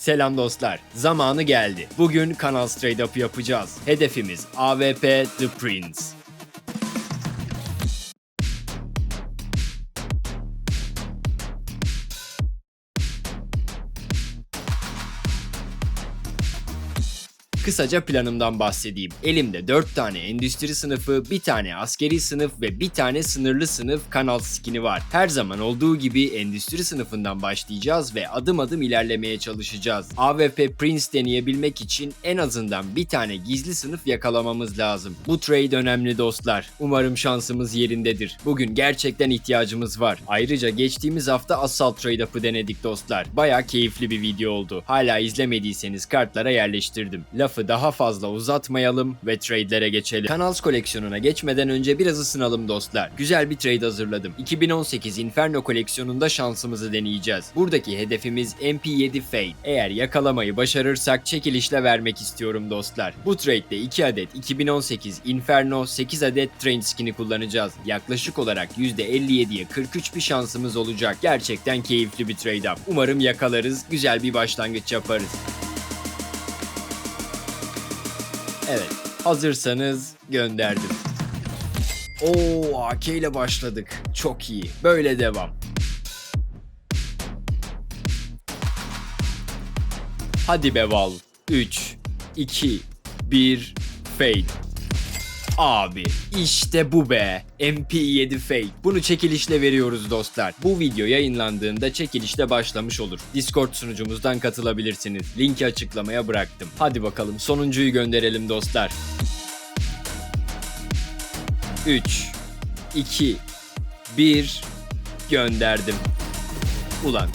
Selam dostlar. Zamanı geldi. Bugün kanal straight up yapacağız. Hedefimiz AVP The Prince. Kısaca planımdan bahsedeyim. Elimde 4 tane endüstri sınıfı, bir tane askeri sınıf ve bir tane sınırlı sınıf kanal skini var. Her zaman olduğu gibi endüstri sınıfından başlayacağız ve adım adım ilerlemeye çalışacağız. AWP Prince deneyebilmek için en azından bir tane gizli sınıf yakalamamız lazım. Bu trade önemli dostlar. Umarım şansımız yerindedir. Bugün gerçekten ihtiyacımız var. Ayrıca geçtiğimiz hafta Assault Trade Up'ı denedik dostlar. Baya keyifli bir video oldu. Hala izlemediyseniz kartlara yerleştirdim. Lafı daha fazla uzatmayalım ve trade'lere geçelim. Kanals koleksiyonuna geçmeden önce biraz ısınalım dostlar. Güzel bir trade hazırladım. 2018 Inferno koleksiyonunda şansımızı deneyeceğiz. Buradaki hedefimiz MP7 Fade. Eğer yakalamayı başarırsak çekilişle vermek istiyorum dostlar. Bu trade'de 2 adet 2018 Inferno 8 adet Train skin'i kullanacağız. Yaklaşık olarak %57'ye 43 bir şansımız olacak. Gerçekten keyifli bir trade up. Umarım yakalarız, güzel bir başlangıç yaparız. Evet, hazırsanız gönderdim. Oo, AK ile başladık. Çok iyi. Böyle devam. Hadi be Val. 3, 2, 1, fade. Abi işte bu be. MP7 Fade. Bunu çekilişle veriyoruz dostlar. Bu video yayınlandığında çekilişle başlamış olur. Discord sunucumuzdan katılabilirsiniz. Linki açıklamaya bıraktım. Hadi bakalım sonuncuyu gönderelim dostlar. 3 2 1 gönderdim. Ulan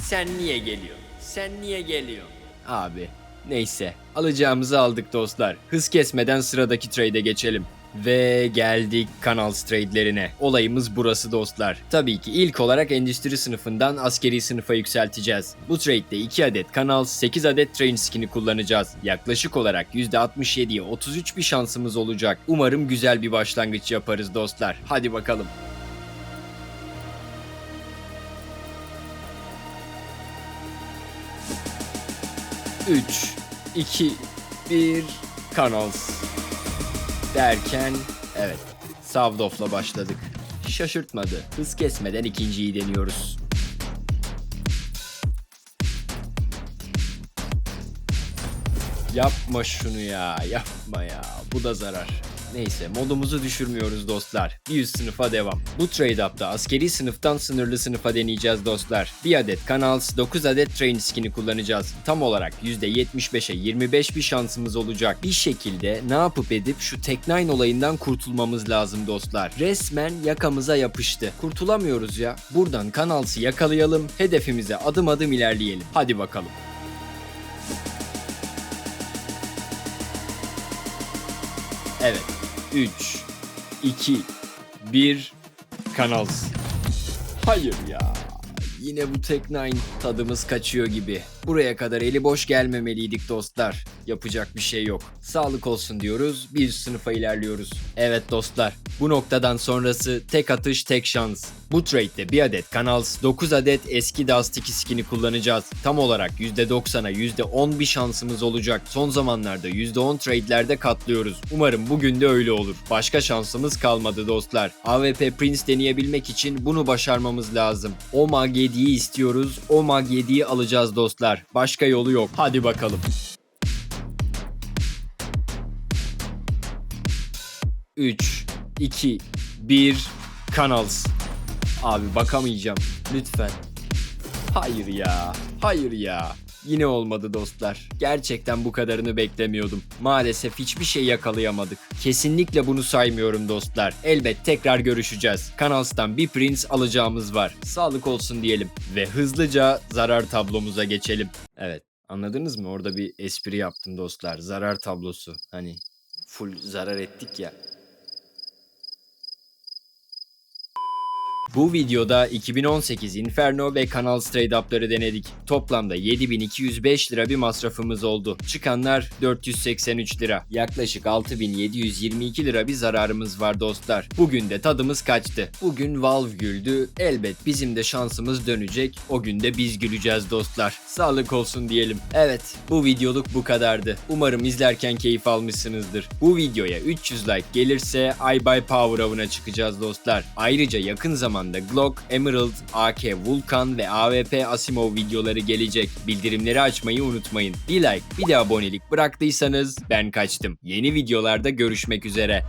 sen niye geliyorsun? Sen niye geliyorsun? Abi neyse alacağımızı aldık dostlar. Hız kesmeden sıradaki trade'e geçelim. Ve geldik kanal trade'lerine. Olayımız burası dostlar. Tabii ki ilk olarak endüstri sınıfından askeri sınıfa yükselteceğiz. Bu trade'de 2 adet kanal, 8 adet train skin'i kullanacağız. Yaklaşık olarak %67'ye 33 bir şansımız olacak. Umarım güzel bir başlangıç yaparız dostlar. Hadi bakalım. Üç, iki, bir, kanals. Derken, evet, Savdof'la başladık. Şaşırtmadı. Hız kesmeden ikinciyi deniyoruz. Yapma şunu ya, yapma ya. Bu da zarar. Neyse modumuzu düşürmüyoruz dostlar. Bir üst sınıfa devam. Bu trade up'ta askeri sınıftan sınırlı sınıfa deneyeceğiz dostlar. Bir adet Canals 9 adet train skin'i kullanacağız. Tam olarak %75'e 25 bir şansımız olacak. Bir şekilde ne yapıp edip şu Tech9 olayından kurtulmamız lazım dostlar. Resmen yakamıza yapıştı. Kurtulamıyoruz ya. Buradan Canals'ı yakalayalım. Hedefimize adım adım ilerleyelim. Hadi bakalım. Evet. 3, 2, 1, Kanals. Hayır ya. Yine bu Tek9 tadımız kaçıyor gibi. Buraya kadar eli boş gelmemeliydik dostlar. Yapacak bir şey yok. Sağlık olsun diyoruz, bir sınıfa ilerliyoruz. Evet dostlar, bu noktadan sonrası tek atış tek şans. Bu trade'de bir adet Canals, 9 adet eski Dust 2 skin'i kullanacağız. Tam olarak %90'a %10 bir şansımız olacak. Son zamanlarda %10 trade'lerde katlıyoruz. Umarım bugün de öyle olur. Başka şansımız kalmadı dostlar. AWP Prince deneyebilmek için bunu başarmamız lazım. O Mag 7'yi istiyoruz. O Mag 7'yi alacağız dostlar. Başka yolu yok. Hadi bakalım. 3, 2, 1, Canals. Abi bakamayacağım. Lütfen. Hayır ya. Hayır ya. Yine olmadı dostlar. Gerçekten bu kadarını beklemiyordum. Maalesef hiçbir şey yakalayamadık. Kesinlikle bunu saymıyorum dostlar. Elbet tekrar görüşeceğiz. Kanals'tan bir Prince alacağımız var. Sağlık olsun diyelim. Ve hızlıca zarar tablomuza geçelim. Evet. Anladınız mı? Orada bir espri yaptım dostlar. Zarar tablosu. Hani full zarar ettik ya. Bu videoda 2018 Inferno ve Kanal Straight Up'ları denedik. Toplamda 7205 lira bir masrafımız oldu. Çıkanlar 483 lira. Yaklaşık 6722 lira bir zararımız var dostlar. Bugün de tadımız kaçtı. Bugün Valve güldü. Elbet bizim de şansımız dönecek. O gün de biz güleceğiz dostlar. Sağlık olsun diyelim. Evet bu videoluk bu kadardı. Umarım izlerken keyif almışsınızdır. Bu videoya 300 like gelirse iBuy Power avına çıkacağız dostlar. Ayrıca yakın zamanda Glock, Emerald, AK Vulkan ve AWP Asimov videoları gelecek. Bildirimleri açmayı unutmayın. Bir like, bir de abonelik bıraktıysanız ben kaçtım. Yeni videolarda görüşmek üzere.